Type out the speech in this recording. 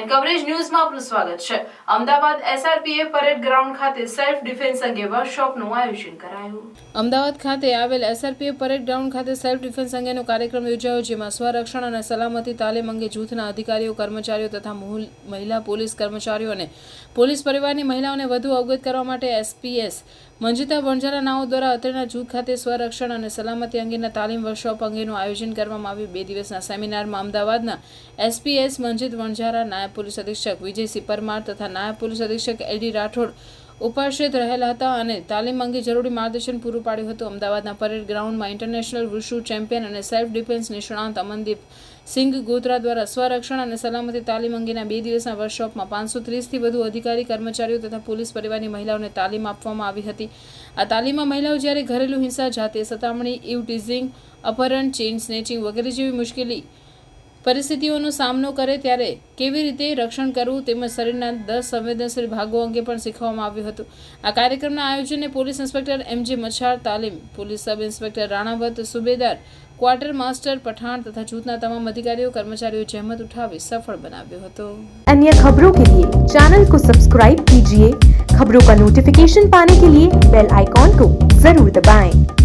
And coverage ન્યૂઝમાં આપનું સ્વાગત છે. અમદાવાદ એસઆરપીએ પરેડ ગ્રાઉન્ડ ખાતે સેલ્ફ ડિફેન્સ અંગે વર્કશોપનું આયોજન કરાયું. અમદાવાદ ખાતે આવેલ એસઆરપીએ પરેડ ગ્રાઉન્ડ ખાતે સેલ્ફ ડિફેન્સ અંગેનો કાર્યક્રમ યોજાયો, જેમાં સ્વરક્ષણ અને સલામતી તાલીમ અંગે જૂથના અધિકારીઓ, કર્મચારીઓ તથા મહિલા પોલીસ કર્મચારીઓ અને પોલીસ પરિવારની મહિલાઓને વધુ અવગત કરવા માટે એસપીએસ મંજિતા વણઝારા નાઓ દ્વારા અત્રેના જૂથ ખાતે સ્વરક્ષણ અને સલામતી અંગેના તાલીમ વર્કશોપ અંગેનું આયોજન કરવામાં આવ્યું. બે દિવસના સેમિનારમાં અમદાવાદના એસપીએસ મંજિત વણઝારા નાયબ પોલીસ અધિક્ષક વિજયસિંહ પરમાર તથા નાયબ પોલીસ અધિક્ષક એલડી રાઠોડ ઉપસ્થિત રહેલા હતા અને તાલીમ અંગે જરૂરી માર્ગદર્શન પૂરું પાડ્યું હતું. અમદાવાદના પરેડ ગ્રાઉન્ડમાં ઇન્ટરનેશનલ વુશુ ચેમ્પિયન અને સેલ્ફ ડિફેન્સ નિષ્ણાંત અમનદીપ સિંઘ ગોત્રા દ્વારા સ્વરક્ષણ અને સલામતી તાલીમ અંગેના બે દિવસના વર્કશોપમાં પાંચસો ત્રીસથી વધુ અધિકારી, કર્મચારીઓ તથા પોલીસ પરિવારની મહિલાઓને તાલીમ આપવામાં આવી હતી. આ તાલીમમાં મહિલાઓ જ્યારે ઘરેલુ હિંસા જાતીય સતામણી ઇવ અપહરણ, ચેઇન સ્નેચિંગ વગેરે જેવી મુશ્કેલી પરિસ્થિતિઓનો સામનો કરે ત્યારે કેવી રીતે રક્ષણ કરવું તેમજ શરીરના દસ સંવેદનશીલ ભાગો અંગે પણ શીખવવામાં આવ્યું હતું આ કાર્યક્રમના આયોજનને પોલીસ ઇન્સ્પેક્ટર એમ જે મચ્છાર તાલીમ પોલીસ સબ ઇન્સ્પેક્ટર રાણાવત સુબેદાર ક્વાર્ટર માસ્ટર પઠાણ તથા જૂથના તમામ અધિકારીઓ કર્મચારીઓ જહેમત ઉઠાવી સફળ બનાવ્યો હતો अन्य खबरों के लिए चैनल को सब्सक्राइब कीजिए खबरों का नोटिफिकेशन पाने के लिए बेल आइकॉन को जरूर दबाएं।